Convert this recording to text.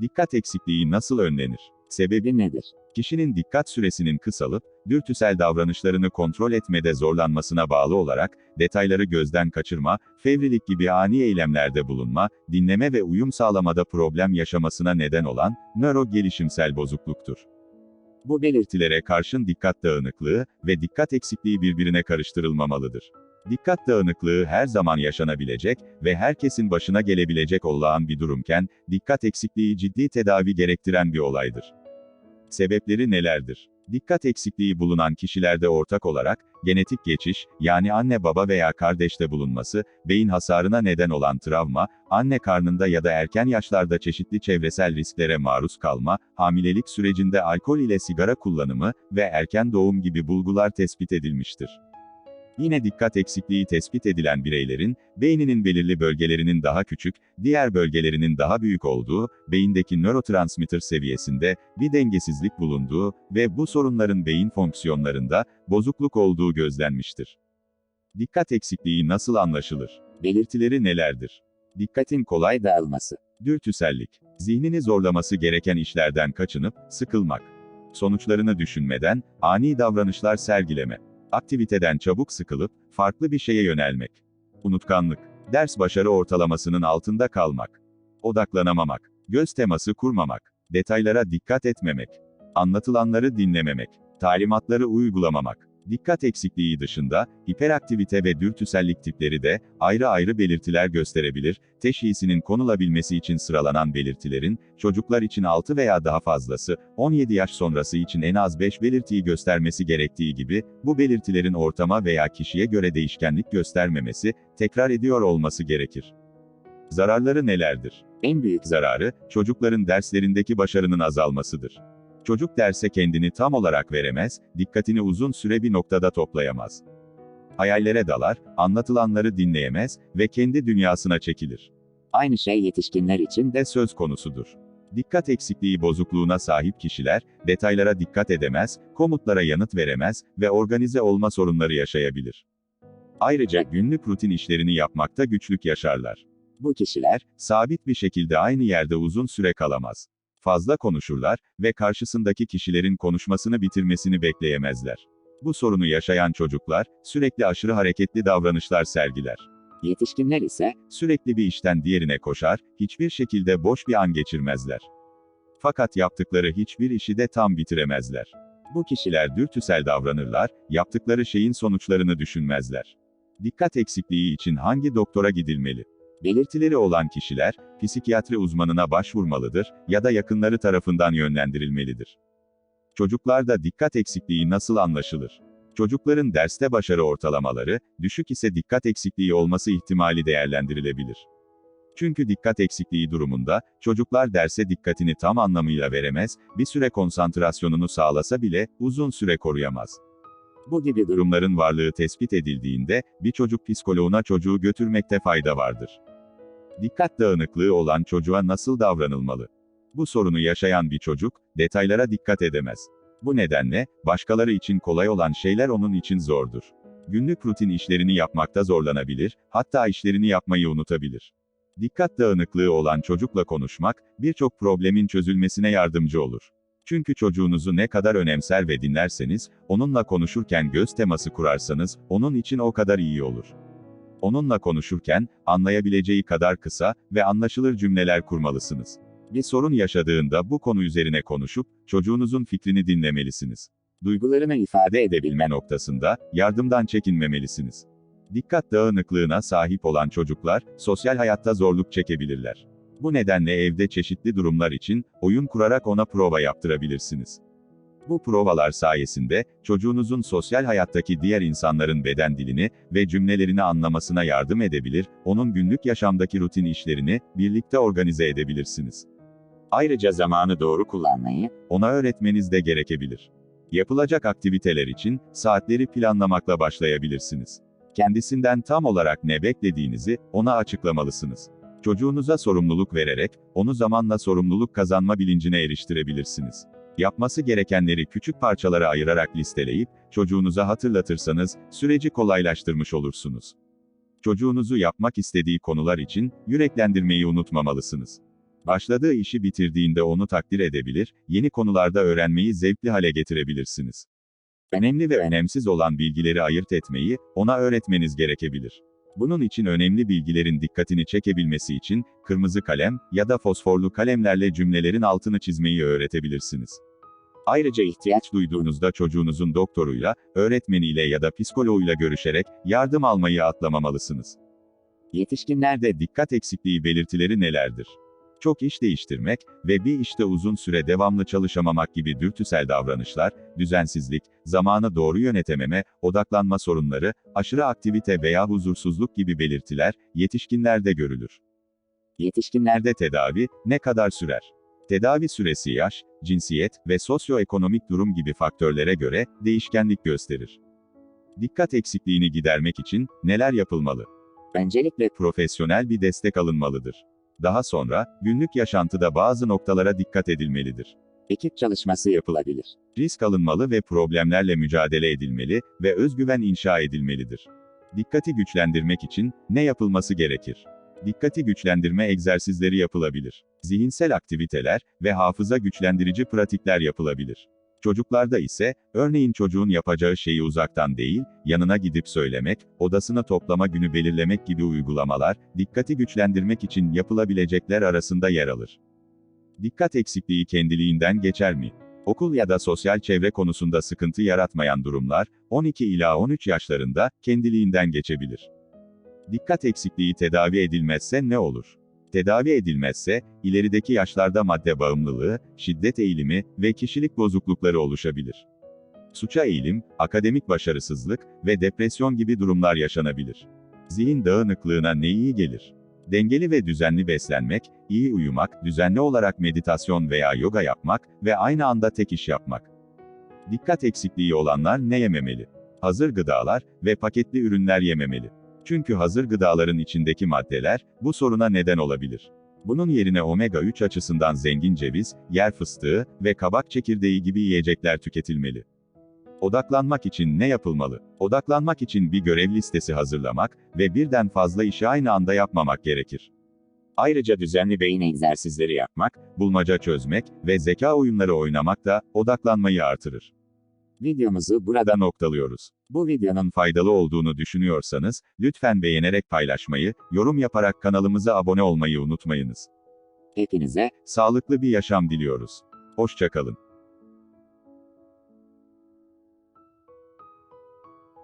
Dikkat eksikliği nasıl önlenir? Sebebi nedir? Kişinin dikkat süresinin kısalıp, dürtüsel davranışlarını kontrol etmede zorlanmasına bağlı olarak, detayları gözden kaçırma, fevrilik gibi ani eylemlerde bulunma, dinleme ve uyum sağlamada problem yaşamasına neden olan, nöro gelişimsel bozukluktur. Bu belirtilere karşın dikkat dağınıklığı ve dikkat eksikliği birbirine karıştırılmamalıdır. Dikkat dağınıklığı her zaman yaşanabilecek ve herkesin başına gelebilecek olağan bir durumken, dikkat eksikliği ciddi tedavi gerektiren bir olaydır. Sebepleri nelerdir? Dikkat eksikliği bulunan kişilerde ortak olarak, genetik geçiş, yani anne baba veya kardeşte bulunması, beyin hasarına neden olan travma, anne karnında ya da erken yaşlarda çeşitli çevresel risklere maruz kalma, hamilelik sürecinde alkol ile sigara kullanımı ve erken doğum gibi bulgular tespit edilmiştir. Yine dikkat eksikliği tespit edilen bireylerin, beyninin belirli bölgelerinin daha küçük, diğer bölgelerinin daha büyük olduğu, beyindeki nörotransmitter seviyesinde bir dengesizlik bulunduğu ve bu sorunların beyin fonksiyonlarında bozukluk olduğu gözlenmiştir. Dikkat eksikliği nasıl anlaşılır? Belirtileri nelerdir? Dikkatin kolay dağılması, dürtüsellik, zihnini zorlaması gereken işlerden kaçınıp sıkılmak, sonuçlarını düşünmeden ani davranışlar sergileme, aktiviteden çabuk sıkılıp, farklı bir şeye yönelmek. Unutkanlık, ders başarı ortalamasının altında kalmak. Odaklanamamak, göz teması kurmamak, detaylara dikkat etmemek, anlatılanları dinlememek, talimatları uygulamamak. Dikkat eksikliği dışında, hiperaktivite ve dürtüsellik tipleri de, ayrı ayrı belirtiler gösterebilir, teşhisinin konulabilmesi için sıralanan belirtilerin, çocuklar için 6 veya daha fazlası, 17 yaş sonrası için en az 5 belirtiyi göstermesi gerektiği gibi, bu belirtilerin ortama veya kişiye göre değişkenlik göstermemesi, tekrar ediyor olması gerekir. Zararları nelerdir? En büyük zararı, çocukların derslerindeki başarının azalmasıdır. Çocuk derse kendini tam olarak veremez, dikkatini uzun süre bir noktada toplayamaz. Hayallere dalar, anlatılanları dinleyemez ve kendi dünyasına çekilir. Aynı şey yetişkinler için De söz konusudur. Dikkat eksikliği bozukluğuna sahip kişiler, detaylara dikkat edemez, komutlara yanıt veremez ve organize olma sorunları yaşayabilir. Ayrıca günlük rutin işlerini yapmakta güçlük yaşarlar. bu kişiler, Sabit bir şekilde aynı yerde uzun süre kalamaz. Fazla konuşurlar ve karşısındaki kişilerin konuşmasını bitirmesini bekleyemezler. Bu sorunu yaşayan çocuklar, sürekli aşırı hareketli davranışlar sergiler. yetişkinler ise, Sürekli bir işten diğerine koşar, hiçbir şekilde boş bir an geçirmezler. Fakat yaptıkları hiçbir işi de tam bitiremezler. Bu kişiler dürtüsel davranırlar, yaptıkları şeyin sonuçlarını düşünmezler. Dikkat eksikliği için hangi doktora gidilmeli? Belirtileri olan kişiler, psikiyatri uzmanına başvurmalıdır ya da yakınları tarafından yönlendirilmelidir. Çocuklarda dikkat eksikliği nasıl anlaşılır? Çocukların derste başarı ortalamaları, düşük ise dikkat eksikliği olması ihtimali değerlendirilebilir. Çünkü dikkat eksikliği durumunda, çocuklar derse dikkatini tam anlamıyla veremez, bir süre konsantrasyonunu sağlasa bile, uzun süre koruyamaz. bu gibi durum, Durumların varlığı tespit edildiğinde, bir çocuk psikoloğuna çocuğu götürmekte fayda vardır. Dikkat dağınıklığı olan çocuğa nasıl davranılmalı? Bu sorunu yaşayan bir çocuk, detaylara dikkat edemez. Bu nedenle, başkaları için kolay olan şeyler onun için zordur. Günlük rutin işlerini yapmakta zorlanabilir, hatta işlerini yapmayı unutabilir. Dikkat dağınıklığı olan çocukla konuşmak, birçok problemin çözülmesine yardımcı olur. Çünkü çocuğunuzu ne kadar önemser ve dinlerseniz, onunla konuşurken göz teması kurarsanız, onun için o kadar iyi olur. Onunla konuşurken, anlayabileceği kadar kısa ve anlaşılır cümleler kurmalısınız. Bir sorun yaşadığında bu konu üzerine konuşup, çocuğunuzun fikrini dinlemelisiniz. Duygularını ifade edebilme noktasında, yardımdan çekinmemelisiniz. Dikkat dağınıklığına sahip olan çocuklar, sosyal hayatta zorluk çekebilirler. Bu nedenle evde çeşitli durumlar için, oyun kurarak ona prova yaptırabilirsiniz. Bu provalar sayesinde, çocuğunuzun sosyal hayattaki diğer insanların beden dilini ve cümlelerini anlamasına yardım edebilir, onun günlük yaşamdaki rutin işlerini, birlikte organize edebilirsiniz. Ayrıca zamanı doğru kullanmayı, ona öğretmeniz de gerekebilir. Yapılacak aktiviteler için, saatleri planlamakla başlayabilirsiniz. Kendisinden tam olarak ne beklediğinizi, ona açıklamalısınız. Çocuğunuza sorumluluk vererek, onu zamanla sorumluluk kazanma bilincine eriştirebilirsiniz. Yapması gerekenleri küçük parçalara ayırarak listeleyip, çocuğunuza hatırlatırsanız, süreci kolaylaştırmış olursunuz. Çocuğunuzu yapmak istediği konular için, yüreklendirmeyi unutmamalısınız. Başladığı işi bitirdiğinde onu takdir edebilir, yeni konularda öğrenmeyi zevkli hale getirebilirsiniz. Önemli ve önemsiz olan bilgileri ayırt etmeyi, ona öğretmeniz gerekebilir. Bunun için önemli bilgilerin dikkatini çekebilmesi için, kırmızı kalem ya da fosforlu kalemlerle cümlelerin altını çizmeyi öğretebilirsiniz. Ayrıca ihtiyaç duyduğunuzda çocuğunuzun doktoruyla, öğretmeniyle ya da psikoloğuyla görüşerek, yardım almayı atlamamalısınız. Yetişkinlerde dikkat eksikliği belirtileri nelerdir? Çok iş değiştirmek ve bir işte uzun süre devamlı çalışamamak gibi dürtüsel davranışlar, düzensizlik, zamanı doğru yönetememe, odaklanma sorunları, aşırı aktivite veya huzursuzluk gibi belirtiler, yetişkinlerde görülür. Yetişkinlerde tedavi, ne kadar sürer? Tedavi süresi yaş, cinsiyet ve sosyoekonomik durum gibi faktörlere göre, değişkenlik gösterir. Dikkat eksikliğini gidermek için, neler yapılmalı? Öncelikle Profesyonel bir destek alınmalıdır. Daha sonra, günlük yaşantıda bazı noktalara dikkat edilmelidir. ekip çalışması yapılabilir. Risk alınmalı ve problemlerle mücadele edilmeli ve özgüven inşa edilmelidir. Dikkati güçlendirmek için ne yapılması gerekir? Dikkati güçlendirme egzersizleri yapılabilir. Zihinsel aktiviteler ve hafıza güçlendirici pratikler yapılabilir. Çocuklarda ise, örneğin çocuğun yapacağı şeyi uzaktan değil, yanına gidip söylemek, odasını toplama günü belirlemek gibi uygulamalar, dikkati güçlendirmek için yapılabilecekler arasında yer alır. Dikkat eksikliği kendiliğinden geçer mi? Okul ya da sosyal çevre konusunda sıkıntı yaratmayan durumlar, 12 ila 13 yaşlarında, kendiliğinden geçebilir. Dikkat eksikliği tedavi edilmezse ne olur? Tedavi edilmezse, ilerideki yaşlarda madde bağımlılığı, şiddet eğilimi ve kişilik bozuklukları oluşabilir. Suça eğilim, akademik başarısızlık ve depresyon gibi durumlar yaşanabilir. Zihin dağınıklığına ne iyi gelir? Dengeli ve düzenli beslenmek, iyi uyumak, düzenli olarak meditasyon veya yoga yapmak ve aynı anda tek iş yapmak. Dikkat eksikliği olanlar ne yememeli? Hazır gıdalar ve paketli ürünler yememeli. Çünkü hazır gıdaların içindeki maddeler, bu soruna neden olabilir. Bunun yerine omega-3 açısından zengin ceviz, yer fıstığı ve kabak çekirdeği gibi yiyecekler tüketilmeli. Odaklanmak için ne yapılmalı? Odaklanmak için bir görev listesi hazırlamak ve birden fazla işi aynı anda yapmamak gerekir. Ayrıca düzenli beyin egzersizleri yapmak, bulmaca çözmek ve zeka oyunları oynamak da odaklanmayı artırır. Videomuzu burada noktalıyoruz. bu Videonun faydalı olduğunu düşünüyorsanız, lütfen beğenerek paylaşmayı, yorum yaparak kanalımıza abone olmayı unutmayınız. hepinize Sağlıklı bir yaşam diliyoruz. Hoşçakalın.